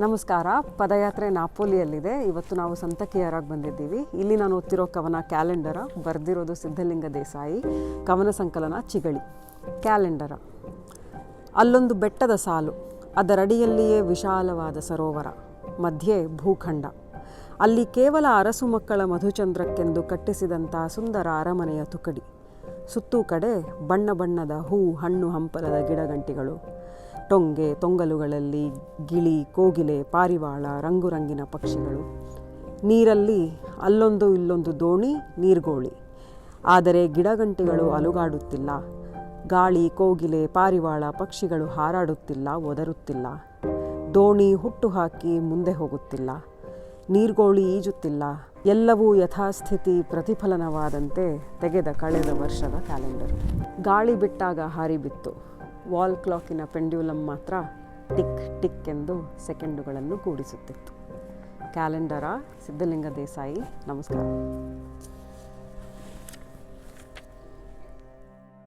ನಮಸ್ಕಾರ. ಪದಯಾತ್ರೆ ನಾಪೋಲಿಯಲ್ಲಿದೆ. ಇವತ್ತು ನಾವು ಸಂತಕಿಯರಾಗಿ ಬಂದಿದ್ದೀವಿ. ಇಲ್ಲಿ ನಾನು ಓದ್ತಿರೋ ಕವನ ಕ್ಯಾಲೆಂಡರ, ಬರೆದಿರೋದು ಸಿದ್ಧಲಿಂಗ ದೇಸಾಯಿ, ಕವನ ಸಂಕಲನ ಚಿಗಳಿ. ಕ್ಯಾಲೆಂಡರ. ಅಲ್ಲೊಂದು ಬೆಟ್ಟದ ಸಾಲು, ಅದರಡಿಯಲ್ಲಿಯೇ ವಿಶಾಲವಾದ ಸರೋವರ, ಮಧ್ಯೆ ಭೂಖಂಡ. ಅಲ್ಲಿ ಕೇವಲ ಅರಸು ಮಕ್ಕಳ ಮಧುಚಂದ್ರಕ್ಕೆಂದು ಕಟ್ಟಿಸಿದಂಥ ಸುಂದರ ಅರಮನೆಯ ತುಕಡಿ. ಸುತ್ತೂ ಕಡೆ ಬಣ್ಣ ಬಣ್ಣದ ಹೂ, ಹಣ್ಣು, ಹಂಪಲದ ಗಿಡಗಂಟಿಗಳು. ಟೊಂಗೆ, ತೊಂಗಲುಗಳಲ್ಲಿ ಗಿಳಿ, ಕೋಗಿಲೆ, ಪಾರಿವಾಳ, ರಂಗುರಂಗಿನ ಪಕ್ಷಿಗಳು. ನೀರಲ್ಲಿ ಅಲ್ಲೊಂದು ಇಲ್ಲೊಂದು ದೋಣಿ, ನೀರ್ಗೋಳಿ. ಆದರೆ ಗಿಡಗಂಟಿಗಳು ಅಲುಗಾಡುತ್ತಿಲ್ಲ. ಗಾಳಿ, ಕೋಗಿಲೆ, ಪಾರಿವಾಳ ಪಕ್ಷಿಗಳು ಹಾರಾಡುತ್ತಿಲ್ಲ, ಒದರುತ್ತಿಲ್ಲ. ದೋಣಿ ಹುಟ್ಟು ಹಾಕಿ ಮುಂದೆ ಹೋಗುತ್ತಿಲ್ಲ. ನೀರ್ಗೋಳಿ ಈಜುತ್ತಿಲ್ಲ. ಎಲ್ಲವೂ ಯಥಾಸ್ಥಿತಿ ಪ್ರತಿಫಲನವಾದಂತೆ ತೆಗೆದ ಕಳೆದ ವರ್ಷದ ಕ್ಯಾಲೆಂಡರ್. ಗಾಳಿ ಬಿಟ್ಟಾಗ ಹಾರಿ ಬಿತ್ತು. ವಾಲ್ ಕ್ಲಾಕಿನ ಪೆಂಡ್ಯುಲಮ್ ಮಾತ್ರ ಟಿಕ್ ಟಿಕ್ ಎಂದು ಸೆಕೆಂಡುಗಳನ್ನು ಕೂಡಿಸುತ್ತಿತ್ತು. ಕ್ಯಾಲೆಂಡರ ಸಿದ್ಧಲಿಂಗ ದೇಸಾಯಿ, ನಮಸ್ಕಾರ.